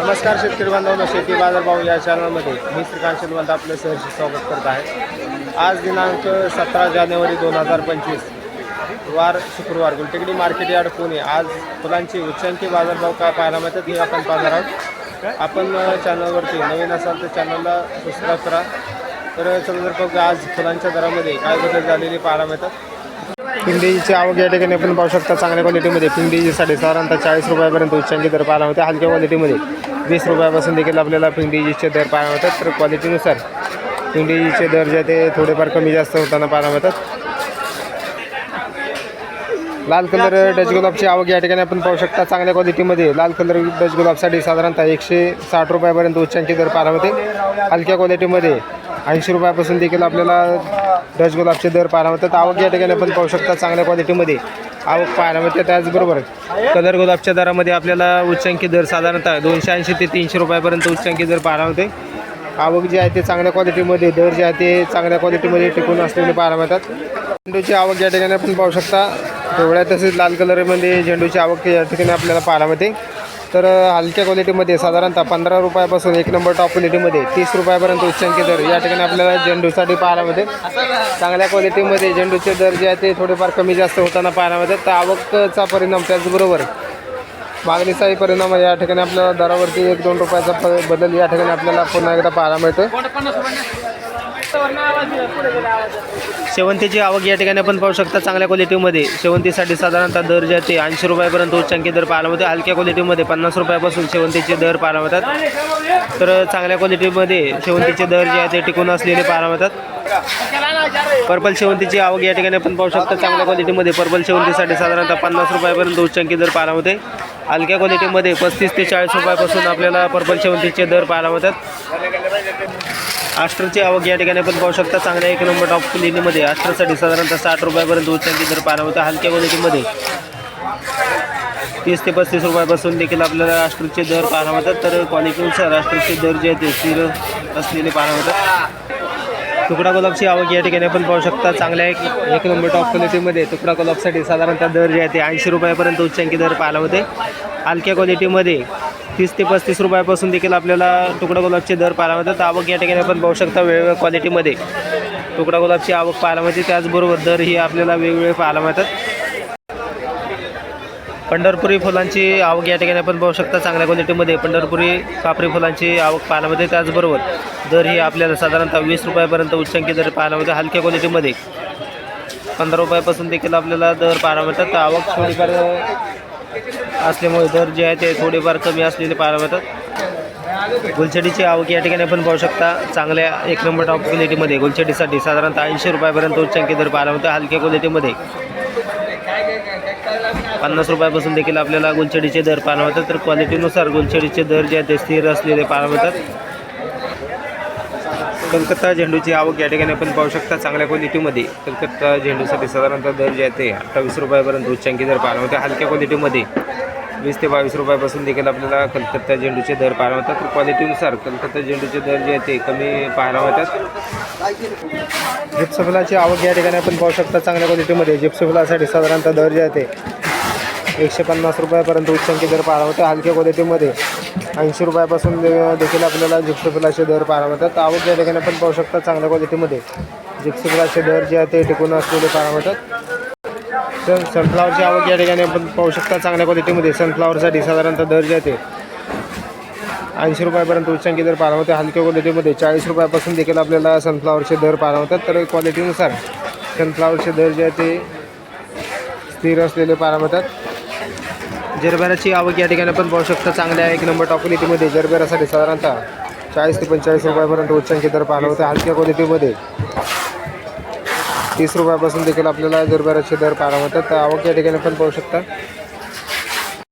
नमस्कार शेतकरी बांधवांनो शेती बाजारभाव या चॅनलमध्ये मी श्रीकांत शेलवंत आपलं सहर्ष स्वागत करत आहे. आज दिनांक सतरा जानेवारी दोन हजार पंचवीस वार शुक्रवार गुलटेकडी मार्केट यार्ड पुणे. आज फुलांची उच्चांकी बाजारभाव काय पाहायला मिळतात हे आपण पाहणार आहोत. आपण चॅनलवरती नवीन असाल तर चॅनलला सबस्क्राईब करा. तर चला जर बघा आज फुलांच्या दरामध्ये काय बदल झालेले पाहायला मिळतात. पिंडीची आवक या ठिकाणी आपण पाहू शकता चांगल्या क्वालिटीमध्ये पिंडीची साडेसाधारणतः चाळीस रुपयापर्यंत उच्चांकी दर पाहायला होते हलक्या क्वालिटीमध्ये वीस रुपयापासून देखील आपल्याला पिंडीचे दर पाहायला होतात तर क्वालिटीनुसार पिंडीचे दर जे आहे ते थोडेफार कमी जास्त होताना पाहायला मिळतात. लाल कलर डच गुलाबची आवक या ठिकाणी आपण पाहू शकता चांगल्या क्वालिटीमध्ये लाल कलर डच गुलाबसाठी साधारणतः एकशे साठ रुपयापर्यंत उच्चांकी दर पाहायला होते हलक्या क्वालिटीमध्ये ऐंशी रुपयापासून देखील आपल्याला डच गुलाबचे दर पाहायला मिळतात. आवक या ठिकाणी आपण पाहू शकता चांगल्या क्वालिटीमध्ये आवक पाहायला मिळते. त्याचबरोबर कलर गुलाबच्या दरामध्ये आपल्याला उच्चांकी दर साधारणतः दोनशे ऐंशी ते तीनशे रुपयापर्यंत उच्चांकी दर पाहायला मिळते. आवक जे आहे ते चांगल्या क्वालिटीमध्ये दर जे आहे ते चांगल्या क्वालिटीमध्ये टिकून असलेले पाहायला मिळतात. झेंडूची आवक या ठिकाणी आपण पाहू शकता पिवळ्या तसेच लाल कलरमध्ये झेंडूची आवक या ठिकाणी आपल्याला पाहायला मिळते. तर हलक्या क्वालिटीमध्ये साधारणतः पंधरा रुपयापासून एक नंबर टॉप क्वालिटीमध्ये तीस रुपयापर्यंत उच्चांकी दर. या ठिकाणी आपल्याला झेंडूसाठी पाहायला मिळते. चांगल्या क्वालिटीमध्ये झेंडूचे दर जे आहे ते थोडेफार कमी जास्त होताना पाहायला मिळतात तर आवकचा परिणाम त्याचबरोबर मागणीचाही परिणाम या ठिकाणी आपल्याला दरावरती एक दोन रुपयाचा प- बदल या ठिकाणी आपल्याला पुन्हा एकदा पाहायला मिळतो शेवंतीची आवक या ठिकाणी आपण पाहू शकता चांगल्या क्वालिटीमध्ये शेवंतीसाठी साधारणतः दर जे ते ऐंशी रुपयापर्यंत उच्चांकी दर पाहायला मिळते. हलक्या क्वालिटीमध्ये पन्नास रुपयापासून शेवंतीचे दर पाहायला मिळतात. तर चांगल्या क्वालिटीमध्ये शेवंतीचे दर जे आहे ते टिकून असलेले पाहायला मिळतात. पर्पल शेवंतीची आवक या ठिकाणी आपण पाहू शकता चांगल्या क्वालिटीमध्ये पर्पल शेवंतीसाठी साधारणतः पन्नास रुपयापर्यंत उच्चांकी दर पाहायला मिळते. हलक्या क्वालिटीमध्ये पस्तीस ते चाळीस रुपयापासून आपल्याला पर्पल शेवंतीचे दर पाहायला मिळतात. आस्ट्रची आवक या ठिकाणी आपण पाहू शकता. चांगल्या एक नंबर टॉप क्वालिटीमध्ये आस्ट्रसाठी साधारणतः साठ रुपयापर्यंत उच्चांचे दर पाहायला मिळतात हलक्या क्वालिटीमध्ये तीस ते पस्तीस रुपयापासून देखील आपल्याला राष्ट्रचे दर पाहायला मिळतात. तर क्वालिटीनुसार राष्ट्रचे दर जे आहेत ते स्थिर असलेले पाहायला मिळतात. तुकडा गुलाबची आवक या ठिकाणी आपण पाहू शकता. चांगल्या एक एक नंबर टॉप क्वालिटीमध्ये तुकडा गुलाबसाठी साधारणतः दर जे आहे ते ऐंशी रुपयापर्यंत उच्चांकी दर पाहायला होते हलक्या क्वालिटीमध्ये तीस ते पस्तीस रुपयापासून देखील आपल्याला तुकडा गुलाबचे दर पाहायला मिळतात. आवक या ठिकाणी आपण पाहू शकता वेगवेगळ्या क्वालिटीमध्ये तुकडा गुलाबची आवक पाहायला मिळते. त्याचबरोबर दर ही आपल्याला वेगवेगळे पाहायला मिळतात. पंढरपुरी फुलांची आवक या ठिकाणी आपण पाहू शकता चांगल्या क्वालिटीमध्ये पंढरपुरी कापरी फुलांची आवक पाहायला मिळते. त्याचबरोबर दर ही आपल्याला साधारणतः वीस रुपयापर्यंत उच्चांकी दर पाहायला मिळते. हलक्या क्वालिटीमध्ये पंधरा रुपयापासून देखील आपल्याला दर पाहायला मिळतात. तर आवक थोडीफार असल्यामुळे दर जे आहे ते थोडेफार कमी असलेले पाहायला मिळतात. गुलछडीची आवक या ठिकाणी आपण पाहू शकता. चांगल्या एक नंबर टॉप क्वालिटीमध्ये गुलछडीसाठी साधारणतः ऐंशी रुपयापर्यंत उच्चांकी दर पाहायला मिळतो हलक्या क्वालिटीमध्ये पन्नास रुपयापासून देखील आपल्याला गुलछडीचे दर पाहायला मिळतात. तर क्वालिटीनुसार गुलछडीचे दर जे आहेत ते स्थिर असलेले पाहायला मिळतात. कलकत्ता झेंडूची आवक या ठिकाणी आपण पाहू शकता चांगल्या क्वालिटीमध्ये कलकत्ता झेंडूसाठी साधारणतः दर जे आहे ते अठ्ठावीस रुपयापर्यंत उच्चांकी दर पाहायला होते हलक्या क्वालिटीमध्ये वीस ते बावीस रुपयापासून देखील आपल्याला कलकत्ता झेंडूचे दर पाहायला होतात तर क्वालिटीनुसार कलकत्ता झेंडूचे दर जे आहे ते कमी पाहायला होतात जिप्सफुलाची आवक या ठिकाणी आपण पाहू शकता चांगल्या क्वालिटीमध्ये जिप्सफुलासाठी साधारणतः दर जे आहे ते एकशे पन्नास रुपयापर्यंत उच्चांकी दर पाहायला हलक्या क्वालिटीमध्ये ऐंशी रुपयापासून दे- देखील आपल्याला जिप्सफुलाचे दर पाहायला आवक या ठिकाणी आपण पाहू शकता चांगल्या क्वालिटीमध्ये जिप्सफुलाचे दर जे आहे ते टिकून असलेले पाहायला सन सनफ्लावरची आवक या ठिकाणी आपण पाहू शकता चांगल्या क्वालिटीमध्ये सनफ्लावरसाठी साधारणतः दर जे आहे ते ऐंशी रुपयापर्यंत उच्चांकी दर पाहायला हलक्या क्वालिटीमध्ये चाळीस रुपयापासून देखील आपल्याला सनफ्लावरचे दर पाळवतात. तर क्वालिटीनुसार सनफ्लावरचे दर जे आहे ते स्थिर असलेले पाळवतात. जरबेराची आवक या ठिकाणी आपण पाहू शकता. चांगल्या एक नंबर टॉप क्वालिटीमध्ये जरबेरासाठी साधारणतः चाळीस ते पंचेचाळीस रुपयापर्यंत उच्चांकी दर पाहिला होता. हलक्या क्वालिटीमध्ये तीस रुपयापासून देखील आपल्याला जरबेराचे दर पाहायला मिळतात. तर आवक या ठिकाणी आपण पाहू शकता.